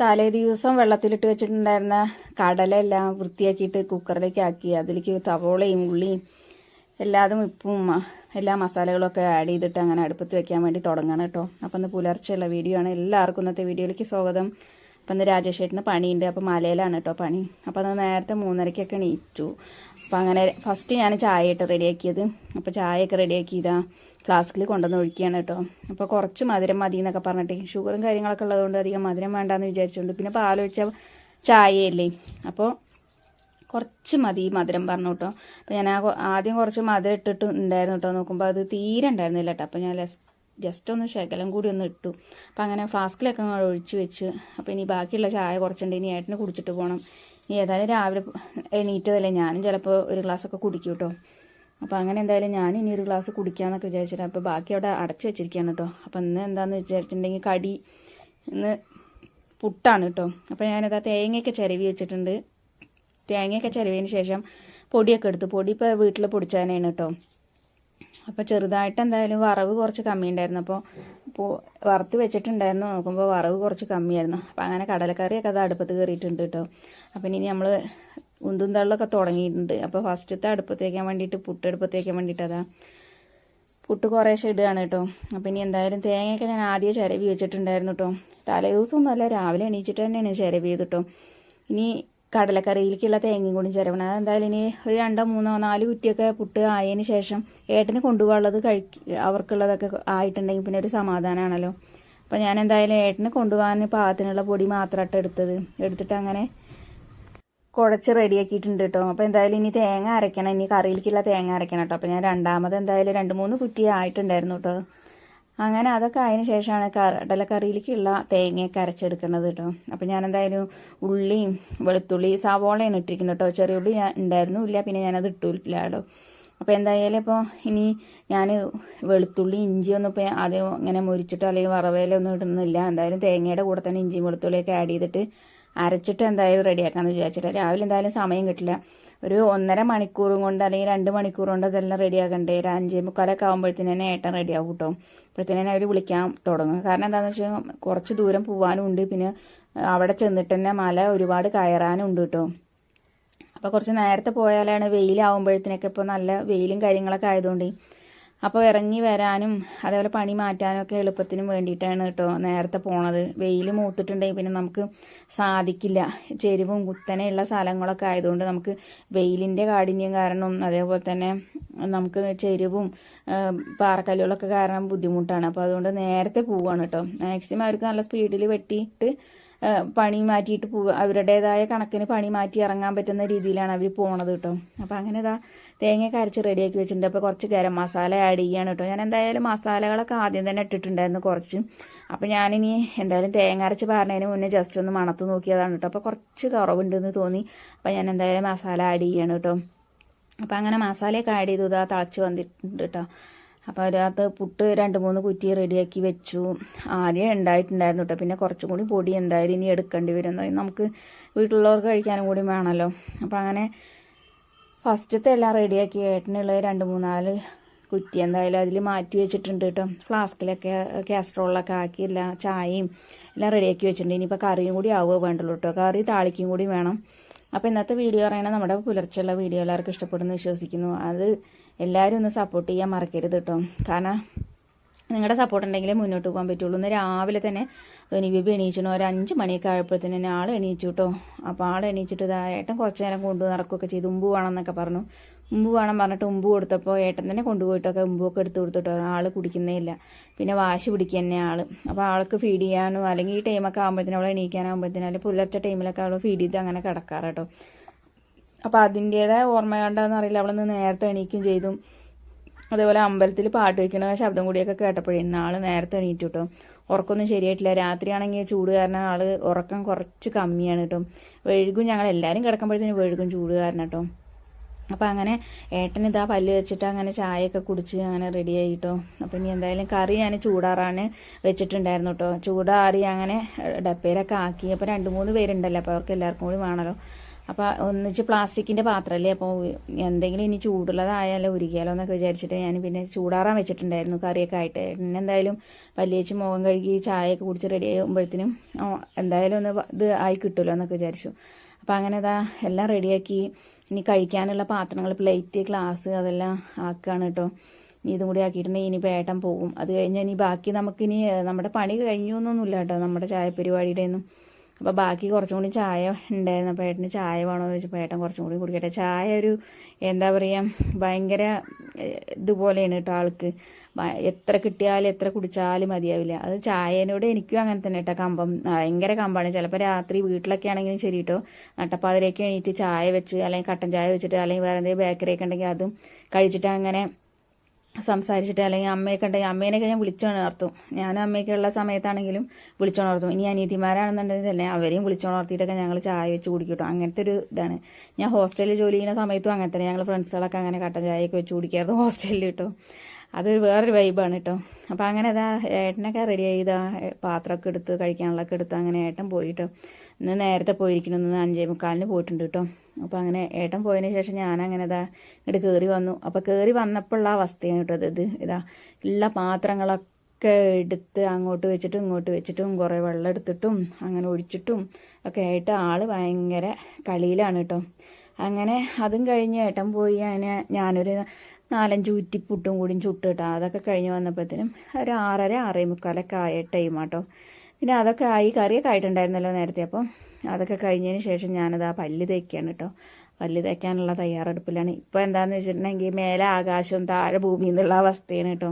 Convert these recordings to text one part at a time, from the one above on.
തലേ ദിവസം വെള്ളത്തിലിട്ട് വെച്ചിട്ടുണ്ടായിരുന്ന കടലെല്ലാം വൃത്തിയാക്കിയിട്ട് കുക്കറിലേക്ക് ആക്കി. അതിലേക്ക് തവോളയും ഉള്ളിയും എല്ലാതും ഉപ്പും എല്ലാ മസാലകളൊക്കെ ആഡ് ചെയ്തിട്ട് അങ്ങനെ അടുപ്പത്ത് വെക്കാൻ വേണ്ടി തുടങ്ങണം കേട്ടോ. അപ്പം ഇന്ന് പുലർച്ചെയുള്ള വീഡിയോ ആണ്. എല്ലാവർക്കും ഇന്നത്തെ വീഡിയോയിലേക്ക് സ്വാഗതം. അപ്പം ഇന്ന് രാജേഷ് ചേട്ടന് പണിയുണ്ട്. അപ്പോൾ മലയിലാണ് കേട്ടോ പണി. അപ്പോൾ അത് നേരത്തെ മൂന്നരയ്ക്കൊക്കെ നീറ്റു അപ്പോൾ അങ്ങനെ ഫസ്റ്റ് ഞാൻ ചായ ഇട്ട് റെഡിയാക്കിയത് അപ്പോൾ ചായയൊക്കെ റെഡിയാക്കിയതാണ് ഫ്ലാസ്കിൽ കൊണ്ടുവന്ന് ഒഴിക്കുകയാണ് കേട്ടോ. അപ്പോൾ കുറച്ച് മധുരം മതി എന്നൊക്കെ പറഞ്ഞിട്ട് ഷുഗറും കാര്യങ്ങളൊക്കെ ഉള്ളതുകൊണ്ട് അധികം മധുരം വേണ്ടാന്ന് വിചാരിച്ചുകൊണ്ട് പിന്നെ പാൽ ഒഴിച്ച ചായയല്ലേ? അപ്പോൾ കുറച്ച് മതി മധുരം പറഞ്ഞു കേട്ടോ. അപ്പോൾ ഞാൻ ആ ആദ്യം കുറച്ച് മധുരം ഇട്ടിട്ട് ഉണ്ടായിരുന്നു കേട്ടോ. നോക്കുമ്പോൾ അത് തീരെ ഉണ്ടായിരുന്നില്ല കേട്ടോ. അപ്പോൾ ഞാൻ ജസ്റ്റ് ഒന്ന് ശകലം കൂടി ഒന്ന് ഇട്ടു. അപ്പം അങ്ങനെ ഫ്ലാസ്കിലൊക്കെ ഒഴിച്ച് വെച്ച്. അപ്പോൾ ഇനി ബാക്കിയുള്ള ചായ കുറച്ചുണ്ട്. ഇനി ഏട്ടന് കുടിച്ചിട്ട് പോകണം ഏതായാലും രാവിലെ എണീറ്റതല്ലേ? ഞാനും ചിലപ്പോൾ ഒരു ഗ്ലാസ്സൊക്കെ കുടിക്കും കേട്ടോ. അപ്പോൾ അങ്ങനെ എന്തായാലും ഞാൻ ഇനി ഒരു ഗ്ലാസ് കുടിക്കാമെന്നൊക്കെ വിചാരിച്ചിട്ട് അപ്പോൾ ബാക്കി അവിടെ അടച്ചു വെച്ചിരിക്കുകയാണ് കേട്ടോ അപ്പോൾ ഇന്ന് എന്താണെന്ന് വിചാരിച്ചിട്ടുണ്ടെങ്കിൽ കടി ഇന്ന് പുട്ടാണ് കേട്ടോ അപ്പോൾ ഞാനിതാ തേങ്ങയൊക്കെ ചിരവി വെച്ചിട്ടുണ്ട്. തേങ്ങയൊക്കെ ചിരവിയതിന് ശേഷം പൊടിയൊക്കെ എടുത്തു. പൊടി ഇപ്പോൾ വീട്ടിൽ പൊടിച്ചാനാണ് കേട്ടോ അപ്പോൾ ചെറുതായിട്ട് എന്തായാലും വറവ് കുറച്ച് കമ്മി ഉണ്ടായിരുന്നു അപ്പോൾ ഇപ്പോൾ വറുത്ത് വെച്ചിട്ടുണ്ടായിരുന്നു. നോക്കുമ്പോൾ വറവ് കുറച്ച് കമ്മിയായിരുന്നു. അപ്പോൾ അങ്ങനെ കടലക്കറിയൊക്കെ അത് അടുപ്പത്ത് കയറിയിട്ടുണ്ട് കേട്ടോ അപ്പം ഇനി നമ്മൾ ഉന്തും തള്ളൊക്കെ തുടങ്ങിയിട്ടുണ്ട്. അപ്പോൾ ഫസ്റ്റത്തെ അടുപ്പത്തേക്കാൻ വേണ്ടിയിട്ട് പുട്ട് അടുപ്പത്ത് വയ്ക്കാൻ വേണ്ടിയിട്ട് അതാ പുട്ട് കുറേശ്ശെ ഇടുകയാണ് കേട്ടോ. അപ്പം ഇനി എന്തായാലും തേങ്ങയൊക്കെ ഞാൻ ആദ്യം ചിരവി വെച്ചിട്ടുണ്ടായിരുന്നു കേട്ടോ. തലേ ദിവസമൊന്നുമല്ല രാവിലെ എണീച്ചിട്ട് തന്നെയാണ് ചിരവി ചെയ്ത് കേട്ടോ. ഇനി കടലക്കറിയിലേക്കുള്ള തേങ്ങയും കൂടി ചിരവണം. അതെന്തായാലും ഇനി ഒരു രണ്ടോ മൂന്നോ നാല് കുറ്റിയൊക്കെ പുട്ട് ആയതിന് ശേഷം ഏട്ടന് കൊണ്ടുപോകാനുള്ളത് കഴിക്ക് അവർക്കുള്ളതൊക്കെ ആയിട്ടുണ്ടെങ്കിൽ പിന്നെ ഒരു സമാധാനമാണല്ലോ അപ്പം ഞാൻ എന്തായാലും ഏട്ടന് കൊണ്ടുപോകാൻ പാകത്തിനുള്ള പൊടി മാത്രമായിട്ട് എടുത്തത്. എടുത്തിട്ട് അങ്ങനെ കുഴച്ച് റെഡിയാക്കിയിട്ടുണ്ട് കേട്ടോ. അപ്പോൾ എന്തായാലും ഇനി തേങ്ങ അരയ്ക്കണം ഇനി കറിയിലേക്കുള്ള തേങ്ങ അരയ്ക്കണം കേട്ടോ. അപ്പോൾ ഞാൻ രണ്ടാമത് എന്തായാലും രണ്ട് മൂന്ന് കുറ്റി ആയിട്ടുണ്ടായിരുന്നു കേട്ടോ. അങ്ങനെ അതൊക്കെ ആയതിനു ശേഷമാണ് കടലക്കറിയിലേക്കുള്ള തേങ്ങയൊക്കെ അരച്ചെടുക്കുന്നത് കേട്ടോ. അപ്പോൾ ഞാൻ എന്തായാലും ഉള്ളിയും വെളുത്തുള്ളി സവോളയാണ് ഇട്ടിരിക്കുന്നത് കേട്ടോ. ചെറിയ ഉള്ളി ഞാൻ ഉണ്ടായിരുന്നു. ഇല്ല പിന്നെ ഞാനത് ഇട്ടില്ല കേട്ടോ. അപ്പോൾ എന്തായാലും ഇപ്പോൾ ഇനി ഞാൻ വെളുത്തുള്ളി ഇഞ്ചിയൊന്നും ഇപ്പോൾ ആദ്യം ഇങ്ങനെ മുരിച്ചിട്ടോ അല്ലെങ്കിൽ വറവേലൊന്നും ഇടുന്നില്ല. എന്തായാലും തേങ്ങയുടെ കൂടെ തന്നെ ഇഞ്ചിയും വെളുത്തുള്ളിയൊക്കെ ആഡ് ചെയ്തിട്ട് അരച്ചിട്ട് എന്തായാലും റെഡിയാക്കാമെന്ന് വിചാരിച്ചിട്ട് രാവിലെ എന്തായാലും സമയം കിട്ടില്ല. ഒരു ഒന്നര മണിക്കൂറും കൊണ്ട് അല്ലെങ്കിൽ രണ്ട് മണിക്കൂർ കൊണ്ട് അതെല്ലാം റെഡിയാക്കണ്ടേ? ഒരു അഞ്ചേ മുക്കാലൊക്കെ ആകുമ്പോഴത്തേന് തന്നെ ഏട്ടൻ റെഡിയാവും കേട്ടോ. അപ്പോഴത്തേനെ അവർ വിളിക്കാൻ തുടങ്ങും. കാരണം എന്താണെന്ന് വെച്ചാൽ കുറച്ച് ദൂരം പോകാനും ഉണ്ട് പിന്നെ അവിടെ ചെന്നിട്ട് തന്നെ മല ഒരുപാട് കയറാനും ഉണ്ട് കേട്ടോ. അപ്പോൾ കുറച്ച് നേരത്തെ പോയാലാണ് വെയിലാവുമ്പോഴത്തേനൊക്കെ ഇപ്പോൾ നല്ല വെയിലും കാര്യങ്ങളൊക്കെ ആയതുകൊണ്ട് അപ്പോൾ ഇറങ്ങി വരാനും അതേപോലെ പണി മാറ്റാനും ഒക്കെ എളുപ്പത്തിനും വേണ്ടിയിട്ടാണ് കേട്ടോ നേരത്തെ പോണത്. വെയിൽ മൂത്തിട്ടുണ്ടെങ്കിൽ പിന്നെ നമുക്ക് സാധിക്കില്ല. ചെരുവും കുത്തനെയുള്ള സ്ഥലങ്ങളൊക്കെ ആയതുകൊണ്ട് നമുക്ക് വെയിലിന്റെ കാഠിന്യം കാരണം അതേപോലെ തന്നെ നമുക്ക് ചെരുവും പാറക്കല്ലുകളൊക്കെ കാരണം ബുദ്ധിമുട്ടാണ്. അപ്പോൾ അതുകൊണ്ട് നേരത്തെ പോവുകയാണ് കേട്ടോ. മാക്സിമം അവർക്ക് നല്ല സ്പീഡിൽ വെട്ടിയിട്ട് പണി മാറ്റിയിട്ട് പോവുക. അവരുടേതായ കണക്കിന് പണി മാറ്റി ഇറങ്ങാൻ പറ്റുന്ന രീതിയിലാണ് അവർ പോണത് കേട്ടോ. അപ്പോൾ അങ്ങനെ ഇതാ തേങ്ങയൊക്കെ അരച്ച് റെഡിയാക്കി വെച്ചിട്ടുണ്ട്. അപ്പോൾ കുറച്ച് ഗരം മസാല ആഡ് ചെയ്യാണ് കേട്ടോ ഞാൻ എന്തായാലും മസാലകളൊക്കെ ആദ്യം തന്നെ ഇട്ടിട്ടുണ്ടായിരുന്നു കുറച്ച്. അപ്പോൾ ഞാനിനി എന്തായാലും തേങ്ങ അരച്ച് പറഞ്ഞതിന് മുന്നേ ജസ്റ്റ് ഒന്ന് മണത്ത് നോക്കിയതാണ് കേട്ടോ അപ്പോൾ കുറച്ച് കുറവുണ്ടെന്ന് തോന്നി. അപ്പോൾ ഞാൻ എന്തായാലും മസാല ആഡ് ചെയ്യാണ് കേട്ടോ അപ്പോൾ അങ്ങനെ മസാലയൊക്കെ ആഡ് ചെയ്തു. ഇതാ തിളച്ച് വന്നിട്ടുണ്ട് കേട്ടോ അപ്പോൾ അതിനകത്ത് പുട്ട് രണ്ട് മൂന്ന് കുറ്റി റെഡിയാക്കി വെച്ചു. ആദ്യം ഉണ്ടായിട്ടുണ്ടായിരുന്നു കേട്ടോ പിന്നെ കുറച്ചും കൂടി പൊടി എന്തായാലും ഇനി എടുക്കേണ്ടി വരും നമുക്ക് വീട്ടിലുള്ളവർക്ക് കഴിക്കാനും കൂടി വേണമല്ലോ അപ്പോൾ അങ്ങനെ ഫസ്റ്റത്തെ എല്ലാം റെഡിയാക്കി ഏട്ടനുള്ള രണ്ട് മൂന്നാൽ കുറ്റി എന്തായാലും അതിൽ മാറ്റി വെച്ചിട്ടുണ്ട് കേട്ടോ. ഫ്ലാസ്കിലൊക്കെ കാസ്ട്രോളിലൊക്കെ ആക്കി എല്ലാം ചായയും എല്ലാം റെഡിയാക്കി വെച്ചിട്ടുണ്ട്. ഇനിയിപ്പോൾ കറിയും കൂടി ആവുക വേണ്ടുള്ളൂ കേട്ടോ. കറി താളിക്കും കൂടി വേണം. അപ്പോൾ ഇന്നത്തെ വീഡിയോ പറയണത് നമ്മുടെ പുലർച്ചെയുള്ള വീഡിയോ എല്ലാവർക്കും ഇഷ്ടപ്പെടുന്നു വിശ്വസിക്കുന്നു. അത് എല്ലാവരും ഒന്ന് സപ്പോർട്ട് ചെയ്യാൻ മറക്കരുത് കേട്ടോ. കാരണം നിങ്ങളുടെ സപ്പോർട്ട് ഉണ്ടെങ്കിലേ മുന്നോട്ട് പോകാൻ പറ്റുള്ളൂ. ഇന്ന് രാവിലെ തന്നെ ധോനി ബേബി എണീച്ചിനു ഒരു അഞ്ച് മണിയൊക്കെ ആയപ്പോഴത്തേന് തന്നെ ആൾ എണീച്ചു കേട്ടോ അപ്പോൾ ആൾ എണീച്ചിട്ട് ഇതാ ഏട്ടൻ കുറച്ച് നേരം കൊണ്ടു നടക്കുകയൊക്കെ ചെയ്തു. ഉമ്പു വേണം എന്നൊക്കെ പറഞ്ഞു. ഉമ്പു വേണം പറഞ്ഞിട്ട് ഉമ്പു കൊടുത്തപ്പോൾ ഏട്ടൻ തന്നെ കൊണ്ടുപോയിട്ടൊക്കെ ഉമ്പൊക്കെ എടുത്ത് കൊടുത്തിട്ടോ. ആൾ കുടിക്കുന്നേ ഇല്ല. പിന്നെ വാശി പിടിക്കുക തന്നെ ആൾ അപ്പോൾ ആൾക്ക് ഫീഡ് ചെയ്യാനോ അല്ലെങ്കിൽ ഈ ടൈമൊക്കെ ആകുമ്പോഴത്തേനും അവളെ എണീക്കാനാകുമ്പോഴത്തേനും അല്ലെങ്കിൽ പുലർച്ച ടൈമിലൊക്കെ അവൾ ഫീഡ് ചെയ്ത് അങ്ങനെ കിടക്കാറ് കേട്ടോ. അപ്പോൾ അതിന്റേതായ ഓർമ്മ കണ്ടെന്ന് അറിയില്ല അവളൊന്ന് നേരത്തെ എണീക്കും ചെയ്തു. അതേപോലെ അമ്പലത്തിൽ പാട്ട് വയ്ക്കണ ശബ്ദം കൂടിയൊക്കെ കേട്ടപ്പോഴേ ഇന്നാൾ നേരത്തെ എണീറ്റു കേട്ടോ ഉറക്കമൊന്നും ശരിയായിട്ടില്ല. രാത്രിയാണെങ്കിൽ ചൂട് കാരണം ആൾ ഉറക്കം കുറച്ച് കമ്മിയാണ് കേട്ടോ. വെഴുകും ഞങ്ങൾ എല്ലാവരും കിടക്കുമ്പോഴത്തേനും വെഴുകും ചൂട് കാരണം കേട്ടോ. അപ്പോൾ അങ്ങനെ ഏട്ടൻ ഇതാ പല്ല് വെച്ചിട്ട് അങ്ങനെ ചായയൊക്കെ കുടിച്ച് അങ്ങനെ റെഡി ആയി കേട്ടോ. അപ്പോൾ ഇനി എന്തായാലും കറി ഞാൻ ചൂടാറാണ് വെച്ചിട്ടുണ്ടായിരുന്നു കേട്ടോ. ചൂടാറി അങ്ങനെ ഡപ്പയിലൊക്കെ ആക്കി. അപ്പോൾ രണ്ട് മൂന്ന് പേരുണ്ടല്ലോ. അപ്പോൾ അവർക്ക് എല്ലാവർക്കും കൂടി വേണമല്ലോ അപ്പോൾ ഒന്നിച്ച് പ്ലാസ്റ്റിക്കിന്റെ പാത്രമല്ലേ അപ്പോൾ എന്തെങ്കിലും ഇനി ചൂടുള്ളതായാലോ ഉരുകിയാലോ എന്നൊക്കെ വിചാരിച്ചിട്ട് ഞാൻ പിന്നെ ചൂടാറാൻ വെച്ചിട്ടുണ്ടായിരുന്നു കറിയൊക്കെ ആയിട്ട്. പിന്നെ എന്തായാലും വലിയേച്ച് മുഖം കഴുകി ചായയൊക്കെ കുടിച്ച് റെഡി ആകുമ്പോഴത്തേനും എന്തായാലും ഒന്ന് ഇത് ആയി കിട്ടുമല്ലോ എന്നൊക്കെ വിചാരിച്ചു. അപ്പോൾ അങ്ങനെ ഇതാ എല്ലാം റെഡിയാക്കി ഇനി കഴിക്കാനുള്ള പാത്രങ്ങൾ പ്ലേറ്റ് ഗ്ലാസ് അതെല്ലാം ആക്കുകയാണ് കേട്ടോ. ഇനി ഇതും കൂടി ആക്കിയിട്ടുണ്ടെങ്കിൽ ഇനി പേട്ടം പോകും. അത് കഴിഞ്ഞാൽ ഇനി ബാക്കി നമുക്കിനി നമ്മുടെ പണി കഴിഞ്ഞു എന്നൊന്നുമില്ല കേട്ടോ. നമ്മുടെ ചായ പരിപാടിയുടെ ഒന്നും അപ്പോൾ ബാക്കി കുറച്ചും കൂടി ചായ ഉണ്ടായിരുന്നു. അപ്പോൾ ഏട്ടന് ചായ വേണമെന്ന് ചോദിച്ചപ്പോൾ ഏട്ടൻ കുറച്ചും കൂടി കുടിക്കട്ടെ. ചായ ഒരു എന്താ പറയുക ഭയങ്കര ഇതുപോലെയാണ് കേട്ടോ ആൾക്ക്. എത്ര കിട്ടിയാലും എത്ര കുടിച്ചാലും മതിയാവില്ല. അത് ചായനോട് എനിക്കും അങ്ങനെ തന്നെ കേട്ടോ കമ്പം. ഭയങ്കര കമ്പാണ്. ചിലപ്പോൾ രാത്രി വീട്ടിലൊക്കെ ആണെങ്കിലും ശരി കേട്ടോ. നട്ടപ്പാതിരേക്ക് എണീറ്റ് ചായ വെച്ച് അല്ലെങ്കിൽ കട്ടൻ ചായ വെച്ചിട്ട് അല്ലെങ്കിൽ വേറെ എന്തെങ്കിലും ബേക്കറി ഒക്കെ ഉണ്ടെങ്കിൽ അതും കഴിച്ചിട്ട് അങ്ങനെ സംസാരിച്ചിട്ട് അല്ലെങ്കിൽ അമ്മയൊക്കെ ഉണ്ടെങ്കിൽ അമ്മേനെയൊക്കെ ഞാൻ വിളിച്ചോണർത്തും. ഞാനും അമ്മയൊക്കെ ഉള്ള സമയത്താണെങ്കിലും വിളിച്ചോണർത്തും. ഇനി അനിയത്തിമാരാണെന്നുണ്ടെങ്കിൽ തന്നെ അവരെയും വിളിച്ചോണർത്തിയിട്ടൊക്കെ ഞങ്ങൾ ചായ വെച്ച് കുടിക്കട്ടോ. അങ്ങനത്തെ ഒരു ഇതാണ്. ഞാൻ ഹോസ്റ്റലിൽ ജോലി ചെയ്യുന്ന സമയത്തും അങ്ങനെ തന്നെ. ഞങ്ങൾ ഫ്രണ്ട്സുകളൊക്കെ അങ്ങനെ കട്ടൻ ചായയൊക്കെ വെച്ച് കുടിക്കാറുണ്ട് ഹോസ്റ്റലിൽ കേട്ടോ. അത് വേറൊരു വൈബാണ് കേട്ടോ അപ്പോൾ അങ്ങനെ ഇതാ ഏട്ടനൊക്കെ റെഡി ചെയ്താ പാത്രമൊക്കെ എടുത്ത് കഴിക്കാനുള്ളതൊക്കെ എടുത്ത് അങ്ങനെ ഏട്ടൻ പോയിട്ടോ ഇന്ന് നേരത്തെ പോയിരിക്കണം ഇന്ന് അഞ്ചേ മുക്കാലിന് പോയിട്ടുണ്ട് കേട്ടോ അപ്പോൾ അങ്ങനെ ഏട്ടൻ പോയതിന് ശേഷം ഞാനങ്ങനെ ഇതാ ഇങ്ങോട്ട് കയറി വന്നു. അപ്പോൾ കയറി വന്നപ്പോഴുള്ള അവസ്ഥയാണ് കേട്ടോ ഇത് ഇതാ ഉള്ള പാത്രങ്ങളൊക്കെ എടുത്ത് അങ്ങോട്ട് വെച്ചിട്ടും ഇങ്ങോട്ട് വെച്ചിട്ടും കുറേ വെള്ളം എടുത്തിട്ടും അങ്ങനെ ഒഴിച്ചിട്ടും ഒക്കെ ആയിട്ട് ആൾ ഭയങ്കര കളിയിലാണ് കേട്ടോ അങ്ങനെ അതും കഴിഞ്ഞ് ഏട്ടൻ പോയി അങ്ങനെ ഞാനൊരു നാലഞ്ച് ഊറ്റിപ്പുട്ടും കൂടിയും ചുട്ടിട്ടോ. അതൊക്കെ കഴിഞ്ഞ് വന്നപ്പോഴത്തേനും ഒരു ആറര ആറേ മുക്കാലൊക്കെ ആയ ടൈമാട്ടോ പിന്നെ അതൊക്കെ ആയി കറിയൊക്കെ ആയിട്ടുണ്ടായിരുന്നല്ലോ നേരത്തെ. അപ്പം അതൊക്കെ കഴിഞ്ഞതിന് ശേഷം ഞാനത് ആ പല്ല് തേക്കുകയാണ് കേട്ടോ പല്ല് തേക്കാനുള്ള തയ്യാറെടുപ്പിലാണ്. ഇപ്പോൾ എന്താണെന്ന് വെച്ചിട്ടുണ്ടെങ്കിൽ മേലെ ആകാശവും താഴെ ഭൂമി എന്നുള്ള അവസ്ഥയാണ് കേട്ടോ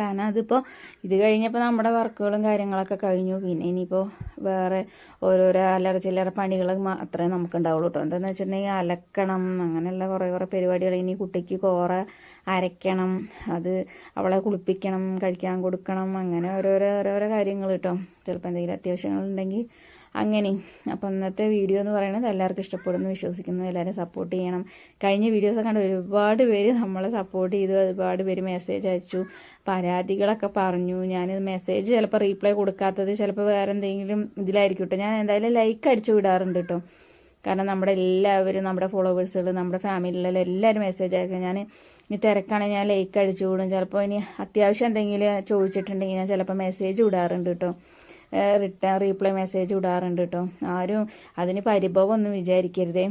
കാരണം അതിപ്പോൾ ഇത് കഴിഞ്ഞപ്പോൾ നമ്മുടെ വർക്കുകളും കാര്യങ്ങളൊക്കെ കഴിഞ്ഞു. പിന്നെ ഇനിയിപ്പോൾ വേറെ ഓരോരോ അല്ലറ ചില്ലറ പണികൾ മാത്രമേ നമുക്ക് ഉണ്ടാവുള്ളൂ കേട്ടോ എന്താണെന്ന് വെച്ചിട്ടുണ്ടെങ്കിൽ അലക്കണം അങ്ങനെയുള്ള കുറേ കുറേ പരിപാടികൾ ഇനി കുട്ടിക്ക് കോറ അരയ്ക്കണം അത് അവളെ കുളിപ്പിക്കണം കഴിക്കാൻ കൊടുക്കണം അങ്ങനെ ഓരോരോ ഓരോരോ കാര്യങ്ങൾ കേട്ടോ ചിലപ്പോൾ എന്തെങ്കിലും അത്യാവശ്യങ്ങളുണ്ടെങ്കിൽ അങ്ങനെ. അപ്പം ഇന്നത്തെ വീഡിയോ എന്ന് പറയുന്നത് എല്ലാവർക്കും ഇഷ്ടപ്പെടുന്നു വിശ്വസിക്കുന്നു എല്ലാവരും സപ്പോർട്ട് ചെയ്യണം. കഴിഞ്ഞ വീഡിയോസ് കണ്ട് ഒരുപാട് പേര് നമ്മളെ സപ്പോർട്ട് ചെയ്തു ഒരുപാട് പേര് മെസ്സേജ് അയച്ചു പരാതികളൊക്കെ പറഞ്ഞു. ഞാൻ മെസ്സേജ് ചിലപ്പോൾ റീപ്ലൈ കൊടുക്കാത്തത് ചിലപ്പോൾ വേറെ എന്തെങ്കിലും ഇതിലായിരിക്കും കേട്ടോ ഞാൻ എന്തായാലും ലൈക്ക് അടിച്ചു വിടാറുണ്ട് കേട്ടോ കാരണം നമ്മുടെ എല്ലാവരും നമ്മുടെ ഫോളോവേഴ്സുകൾ നമ്മുടെ ഫാമിലിയിലുള്ള എല്ലാവരും മെസ്സേജ് അയക്കും. ഞാൻ ഇനി തിരക്കാണെങ്കിൽ ഞാൻ ലൈക്ക് അടിച്ചു വിടും. ചിലപ്പോൾ ഇനി അത്യാവശ്യം എന്തെങ്കിലും ചോദിച്ചിട്ടുണ്ടെങ്കിൽ ഞാൻ ചിലപ്പോൾ മെസ്സേജ് വിടാറുണ്ട് കേട്ടോ റിട്ടേൺ റീപ്ലൈ മെസ്സേജ് വിടാറുണ്ട് കേട്ടോ ആരും അതിന് പരിഭവം ഒന്നും വിചാരിക്കരുതേ.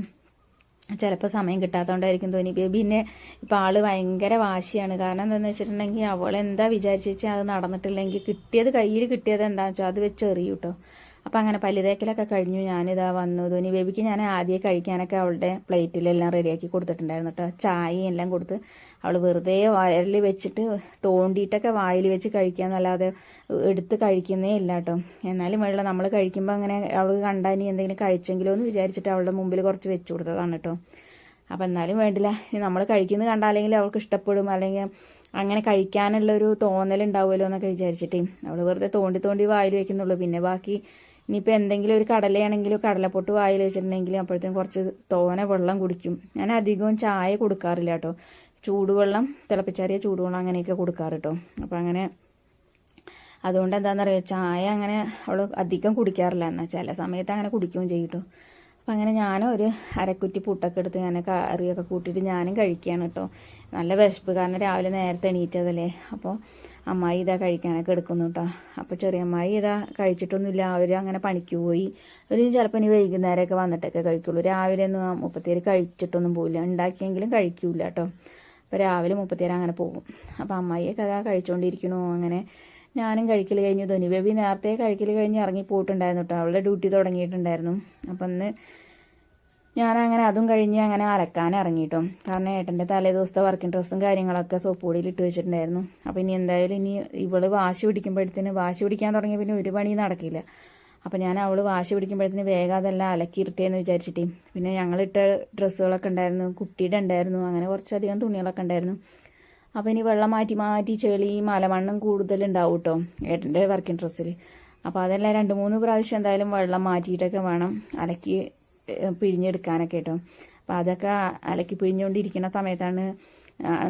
ചിലപ്പോൾ സമയം കിട്ടാത്തതുകൊണ്ടായിരിക്കും തോന്നി പിന്നെ ഇപ്പം ആൾ ഭയങ്കര വാശിയാണ്. കാരണം എന്താണെന്ന് വെച്ചിട്ടുണ്ടെങ്കിൽ അവൾ എന്താ വിചാരിച്ചാൽ അത് നടന്നിട്ടില്ലെങ്കിൽ കിട്ടിയത് കയ്യിൽ കിട്ടിയത് എന്താണെന്ന് വെച്ചാൽ അത് വെച്ച് കേട്ടോ അപ്പം അങ്ങനെ പല്ലുതേക്കലൊക്കെ കഴിഞ്ഞു. ഞാനിതാ വന്നു. ധോനി ബേബിക്ക് ഞാൻ ആദ്യം കഴിക്കാനൊക്കെ അവളുടെ പ്ലേറ്റിലെല്ലാം റെഡിയാക്കി കൊടുത്തിട്ടുണ്ടായിരുന്നു കേട്ടോ ചായയും എല്ലാം കൊടുത്ത് അവൾ വെറുതെ വയറിൽ വെച്ചിട്ട് തോണ്ടിയിട്ടൊക്കെ വായിൽ വെച്ച് കഴിക്കുക എന്നല്ലാതെ എടുത്ത് കഴിക്കുന്നേ ഇല്ല കേട്ടോ എന്നാലും വെള്ളം നമ്മൾ കഴിക്കുമ്പോൾ അങ്ങനെ അവൾ കണ്ടാൽ ഇനി എന്തെങ്കിലും കഴിച്ചെങ്കിലോ എന്ന് വിചാരിച്ചിട്ട് അവളുടെ മുമ്പിൽ കുറച്ച് വെച്ചു കൊടുത്തതാണ് കേട്ടോ അപ്പം എന്നാലും വേണ്ടില്ല നമ്മൾ കഴിക്കുന്നത് കണ്ടാലെങ്കിൽ അവൾക്ക് ഇഷ്ടപ്പെടും. അല്ലെങ്കിൽ അങ്ങനെ കഴിക്കാനുള്ളൊരു തോന്നലുണ്ടാവുമല്ലോ എന്നൊക്കെ വിചാരിച്ചിട്ടേ അവൾ വെറുതെ തോണ്ടി തോണ്ടി വായിൽ വെക്കുന്നുള്ളൂ. പിന്നെ ബാക്കി ഇനിയിപ്പോൾ എന്തെങ്കിലും ഒരു കടലയാണെങ്കിലും കടലപ്പൊട്ട് വായിൽ വെച്ചിട്ടുണ്ടെങ്കിലും അപ്പോഴത്തേക്കും കുറച്ച് തോനെ വെള്ളം കുടിക്കും. ഞാൻ അധികവും ചായ കൊടുക്കാറില്ല കേട്ടോ. ചൂടുവെള്ളം തിളപ്പിച്ചാറിയ ചൂടുവെള്ളം അങ്ങനെയൊക്കെ കൊടുക്കാറ് കേട്ടോ. അപ്പം അങ്ങനെ അതുകൊണ്ട് എന്താണെന്നറിയോ ചായ അങ്ങനെ അവൾ അധികം കുടിക്കാറില്ല. എന്നാൽ ചില സമയത്ത് അങ്ങനെ കുടിക്കുകയും ചെയ്യും കേട്ടോ. അപ്പം അങ്ങനെ ഞാനും ഒരു അരക്കുറ്റി പുട്ടൊക്കെ എടുത്ത് ഞാൻ കറിയൊക്കെ കൂട്ടിയിട്ട് ഞാനും കഴിക്കുകയാണ് കേട്ടോ. നല്ല വിശപ്പ് കാരണം രാവിലെ നേരത്തെ എണീറ്റതല്ലേ. അപ്പോൾ അമ്മായി ഇതാ കഴിക്കാനൊക്കെ എടുക്കുന്നു കേട്ടോ. അപ്പോൾ ചെറിയ അമ്മായി ഇതാ കഴിച്ചിട്ടൊന്നുമില്ല. അവർ അങ്ങനെ പണിക്ക് പോയി. അവർ ചിലപ്പോൾ ഇനി വൈകുന്നേരമൊക്കെ വന്നിട്ടൊക്കെ കഴിക്കുള്ളൂ. രാവിലെ ഒന്നും മുപ്പത്തിയേര് കഴിച്ചിട്ടൊന്നും പോയില്ല ഉണ്ടാക്കിയെങ്കിലും കഴിക്കൂല കേട്ടോ. അപ്പോൾ രാവിലെ മുപ്പത്തിയേര് അങ്ങനെ പോകും. അപ്പോൾ അമ്മായിയൊക്കെ അതാ കഴിച്ചുകൊണ്ടിരിക്കണു അങ്ങനെ ഞാനും കഴിക്കൽ കഴിഞ്ഞു. ധോനി ബേബി നേരത്തെ കഴിക്കൽ കഴിഞ്ഞ് ഇറങ്ങി പോയിട്ടുണ്ടായിരുന്നു കേട്ടോ അവളുടെ ഡ്യൂട്ടി തുടങ്ങിയിട്ടുണ്ടായിരുന്നു. അപ്പം അന്ന് ഞാനങ്ങനെ അതും കഴിഞ്ഞ് അങ്ങനെ അലക്കാൻ ഇറങ്ങിട്ടോ കാരണം ഏട്ടന്റെ തലേ ദിവസത്തെ വർക്കിംഗ് ഡ്രസ്സും കാര്യങ്ങളൊക്കെ സോപ്പ് പൊടിയിൽ ഇട്ട് വെച്ചിട്ടുണ്ടായിരുന്നു. അപ്പോൾ ഇനി എന്തായാലും ഇനി ഇവൾ വാശി പിടിക്കുമ്പോഴത്തേന് വാശി പിടിക്കാൻ തുടങ്ങിയ പിന്നെ ഒരു പണി നടക്കില്ല. അപ്പോൾ ഞാൻ അവൾ വാശി പിടിക്കുമ്പോഴത്തേന് വേഗം അതെല്ലാം അലക്കിയിരുത്തിയെന്ന് വിചാരിച്ചിട്ട് പിന്നെ ഞങ്ങളിട്ട ഡ്രസ്സുകളൊക്കെ ഉണ്ടായിരുന്നു. കുട്ടിയുടെ ഉണ്ടായിരുന്നു. അങ്ങനെ കുറച്ചധികം തുണികളൊക്കെ ഉണ്ടായിരുന്നു. അപ്പോൾ ഇനി വെള്ളം മാറ്റി മാറ്റി ചെളി മലമണ്ണും കൂടുതലുണ്ടാവും കേട്ടോ ഏട്ടന്റെ വർക്കിംഗ് ഡ്രസ്സിൽ അപ്പോൾ അതെല്ലാം രണ്ട് മൂന്ന് പ്രാവശ്യം എന്തായാലും വെള്ളം മാറ്റിയിട്ടൊക്കെ വേണം അലക്കി പിഴിഞ്ഞെടുക്കാനൊക്കെ കേട്ടോ അപ്പോൾ അതൊക്കെ അലക്കി പിഴിഞ്ഞുകൊണ്ടിരിക്കുന്ന സമയത്താണ്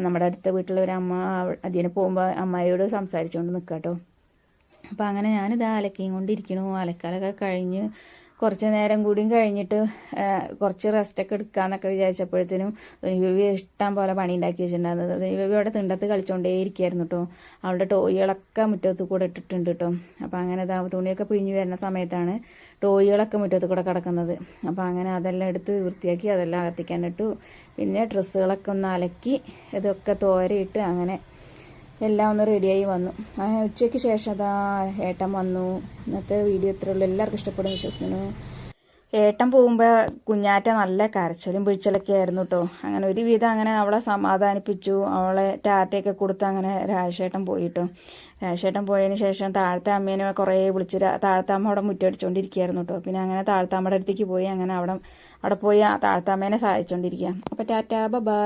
നമ്മുടെ അടുത്ത വീട്ടിലെ ഒരു അമ്മ അതിന് പോകുമ്പോൾ അമ്മയോട് സംസാരിച്ചുകൊണ്ട് നിൽക്കാം കേട്ടോ അപ്പോൾ അങ്ങനെ ഞാനിത് അലക്കിയും കൊണ്ടിരിക്കണു അലക്കാലൊക്കെ കഴിഞ്ഞ് കുറച്ച് നേരം കൂടിയും കഴിഞ്ഞിട്ട് കുറച്ച് റെസ്റ്റൊക്കെ എടുക്കാന്നൊക്കെ വിചാരിച്ചപ്പോഴത്തേനും ബേബി ഇഷ്ടം പോലെ പണി ഉണ്ടാക്കി വെച്ചിട്ടുണ്ടായിരുന്നത് ബേബി അവിടെ തിണ്ടത്ത് കളിച്ചോണ്ടേ ഇരിക്കുകയായിരുന്നു കേട്ടോ അവളുടെ ടോയികളൊക്കെ മുറ്റത്ത് കൂടെ ഇട്ടിട്ടുണ്ട് കേട്ടോ അപ്പം അങ്ങനെ തുണിയൊക്കെ പിഴിഞ്ഞു വരുന്ന സമയത്താണ് ടോയികളൊക്കെ മുറ്റത്ത് കൂടെ കിടക്കുന്നത്. അപ്പം അങ്ങനെ അതെല്ലാം എടുത്ത് വൃത്തിയാക്കി അതെല്ലാം അകത്തിക്കാനിട്ടു പിന്നെ ഡ്രസ്സുകളൊക്കെ ഒന്ന് അലക്കി ഇതൊക്കെ തോരയിട്ട് അങ്ങനെ എല്ലാം ഒന്ന് റെഡിയായി വന്നു. ഉച്ചയ്ക്ക് ശേഷം അതാ ഏട്ടൻ വന്നു. ഇന്നത്തെ വീഡിയോ ഇത്രയുള്ളൂ എല്ലാവർക്കും ഇഷ്ടപ്പെടും വിശ്വസിക്കുന്നു. ഏട്ടൻ പോകുമ്പോൾ കുഞ്ഞാറ്റ നല്ല കരച്ചിലും പിഴിച്ചലൊക്കെ ആയിരുന്നു കേട്ടോ അങ്ങനെ ഒരുവിധം അങ്ങനെ അവളെ സമാധാനിപ്പിച്ചു. അവളെ ടാറ്റയൊക്കെ കൊടുത്ത് അങ്ങനെ രാജേട്ടൻ പോയി കേട്ടോ രാജേട്ടൻ പോയതിന് ശേഷം താഴത്തെ അമ്മേനെ കുറേ വിളിച്ച് താഴത്തെ അമ്മ അവിടെ മുറ്റടിച്ചുകൊണ്ടിരിക്കുകയായിരുന്നു കേട്ടോ പിന്നെ അങ്ങനെ താഴത്തെ അമ്മയുടെ അടുത്തേക്ക് പോയി. അങ്ങനെ അവിടെ അവിടെ പോയി താഴത്തെ അമ്മേനെ സഹായിച്ചുകൊണ്ടിരിക്കുക അപ്പോൾ ടാറ്റ ബൈ.